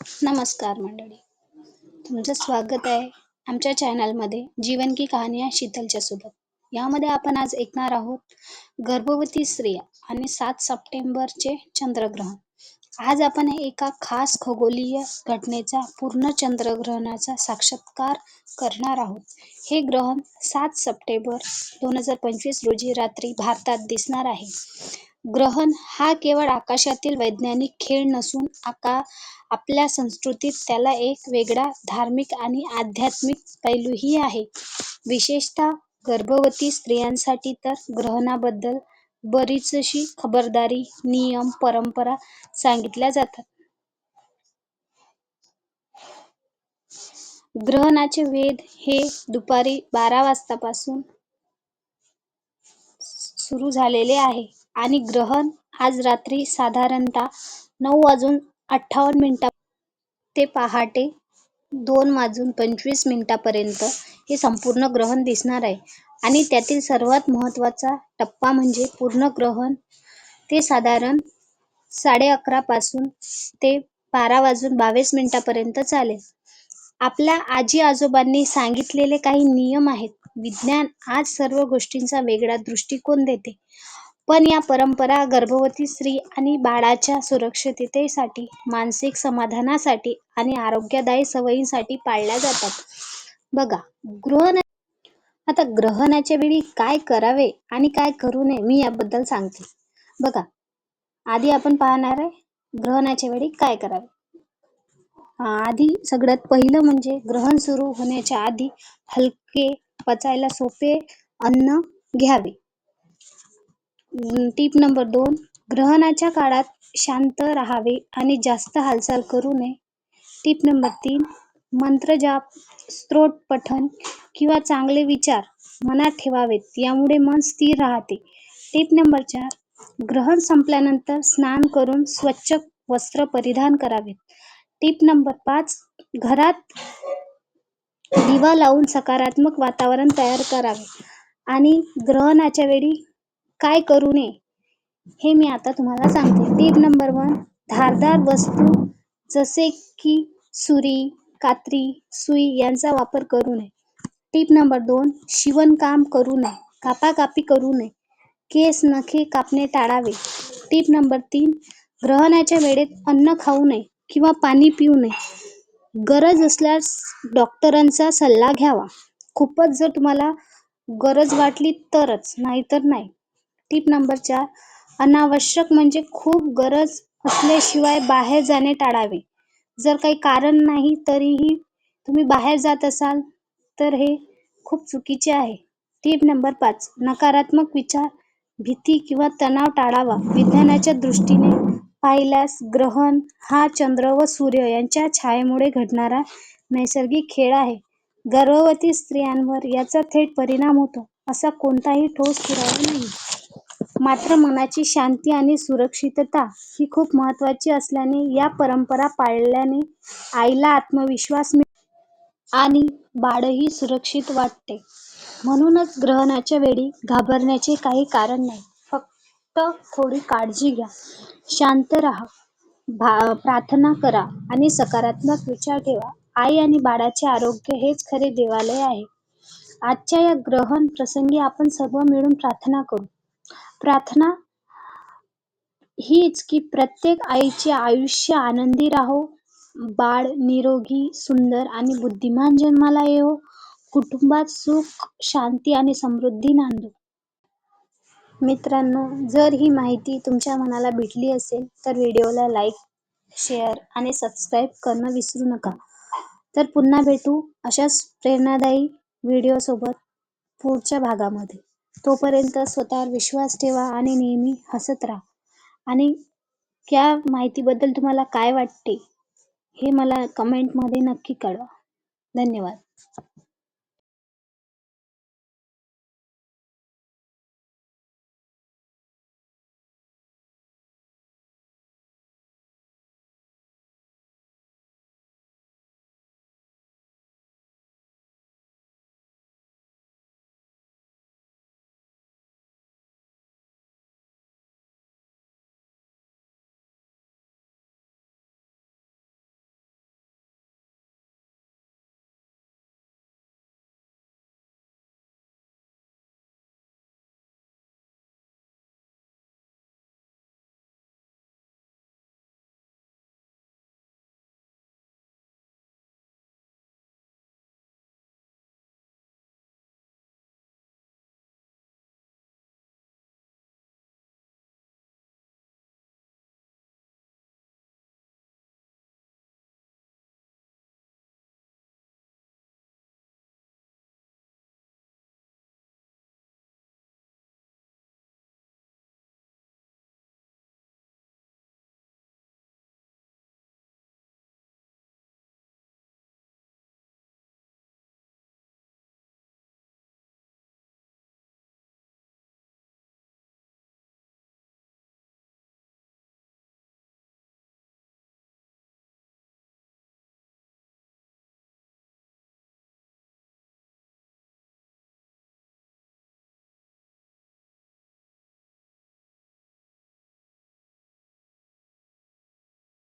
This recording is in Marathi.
नमस्कार मंडळी. तुमचं स्वागत आहे आमच्या चॅनलमध्ये जीवन की कहानिया शीतलच्या सोबत. यामध्ये आपण आज ऐकणार आहोत गर्भवती स्त्रिया आणि सात सप्टेंबरचे चंद्रग्रहण. आज आपण एका खास खगोलीय घटनेचा पूर्ण चंद्रग्रहणाचा साक्षात्कार करणार आहोत. हे ग्रहण सात सप्टेंबर दोन हजार पंचवीस रोजी रात्री भारतात दिसणार आहे. ग्रहण हा केवळ आकाशातील वैज्ञानिक खेळ नसून आका आपल्या संस्कृतीत त्याला एक वेगळा धार्मिक आणि आध्यात्मिक पैलूही आहे. विशेषतः गर्भवती स्त्रियांसाठी तर ग्रहणाबद्दल बरीचशी खबरदारी नियम परंपरा सांगितल्या जातात. ग्रहणाचे वेध हे दुपारी बारा वाजतापासून सुरू झालेले आहे. आणि ग्रहण आज रात्री साधारणतः नऊ वाजून अठ्ठावन्न मिनिटा ते पहाटे दोन वाजून पंचवीस मिनिटापर्यंत हे संपूर्ण ग्रहण दिसणार आहे. आणि त्यातील सर्वात महत्त्वाचा टप्पा म्हणजे पूर्ण ग्रहण ते साधारण साडे अकरापासून ते बारा वाजून बावीस मिनिटापर्यंत चालेल. आपल्या आजी आजोबांनी सांगितलेले काही नियम आहेत. विज्ञान आज सर्व गोष्टींचा वेगळा दृष्टिकोन देते. पण या परंपरा गर्भवती स्त्री आणि बाळाच्या सुरक्षिततेसाठी मानसिक समाधानासाठी आणि आरोग्यदायी सवयींसाठी पाळल्या जातात. बघा ग्रहण आता ग्रहणाच्या वेळी काय करावे आणि काय करू नये मी याबद्दल सांगते. बघा आधी आपण पाहणार आहे ग्रहणाच्या वेळी काय करावे. आधी सगळ्यात पहिलं म्हणजे ग्रहण सुरू होण्याच्या आधी हलके पचायला सोपे अन्न घ्यावे. टीप नंबर दोन ग्रहणाच्या काळात शांत राहावे आणि जास्त हालचाल करू नये. टीप नंबर तीन मंत्रजाप स्त्रोत पठण किंवा चांगले विचार मनात ठेवावेत यामुळे मन स्थिर राहते. टीप नंबर चार ग्रहण संपल्यानंतर स्नान करून स्वच्छ वस्त्र परिधान करावेत. टीप नंबर पाच घरात दिवा लावून सकारात्मक वातावरण तयार करावे आणि ग्रहणाच्या वेळी काय करू नये? हे मी आता तुम्हाला सांगते. टीप नंबर वन धारदार वस्तू जसे की सुरी कात्री सुई यांचा वापर करू नये. टीप नंबर दोन शिवणकाम करू नये. कापाकापी करू नये. केस नखे कापणे टाळावे. टीप नंबर तीन ग्रहणाच्या वेळेत अन्न खाऊ नये किंवा पाणी पिऊ नये. गरज असल्यास डॉक्टरांचा सल्ला घ्यावा. खूपच जर तुम्हाला गरज वाटली तरच नाहीतर नाही. टीप नंबर चार अनावश्यक म्हणजे खूप गरज असल्याशिवाय बाहेर जाणे टाळावे. जर काही कारण नाही तरीही तुम्ही बाहेर जात असाल तर हे खूप चुकीचे आहे. टीप नंबर पाच नकारात्मक विचार भीती किंवा तणाव टाळावा. विज्ञानाच्या दृष्टीने पाहिल्यास ग्रहण हा चंद्र व सूर्य यांच्या छायेमुळे घडणारा नैसर्गिक खेळ आहे. गर्भवती स्त्रियांवर याचा थेट परिणाम होतो असा कोणताही ठोस पुरावा नाही. मात्र मनाची शांती आणि सुरक्षितता ही खूप महत्त्वाची असल्याने या परंपरा पाळल्याने आईला आत्मविश्वास मिळतो आणि बाळही सुरक्षित वाटते. म्हणूनच ग्रहणाच्या वेळी घाबरण्याचे काही कारण नाही. फक्त थोडी काळजी घ्या. शांत राहा. प्रार्थना करा आणि सकारात्मक विचार ठेवा. आई आणि बाळाचे आरोग्य हेच खरे देवालय आहे. आजच्या या ग्रहण प्रसंगी आपण सर्व मिळून प्रार्थना करू. प्रार्थना हीच की प्रत्येक आईचे आयुष्य आनंदी राहो. बाळ निरोगी सुंदर आणि बुद्धिमान जन्माला येवो. कुटुंबात सुख शांती आणि समृद्धी नांदो. मित्रांनो जर ही माहिती तुमच्या मनाला भेटली असेल तर व्हिडिओला लाईक शेअर आणि सबस्क्राईब करणं विसरू नका. तर पुन्हा भेटू अशाच प्रेरणादायी व्हिडिओसोबत पुढच्या भागामध्ये. तोपर्यंत स्वतःवर विश्वास ठेवा आणि नेहमी हसत राहा. आणि या माहितीबद्दल तुम्हाला काय वाटते हे मला कमेंटमध्ये नक्की कळवा. धन्यवाद.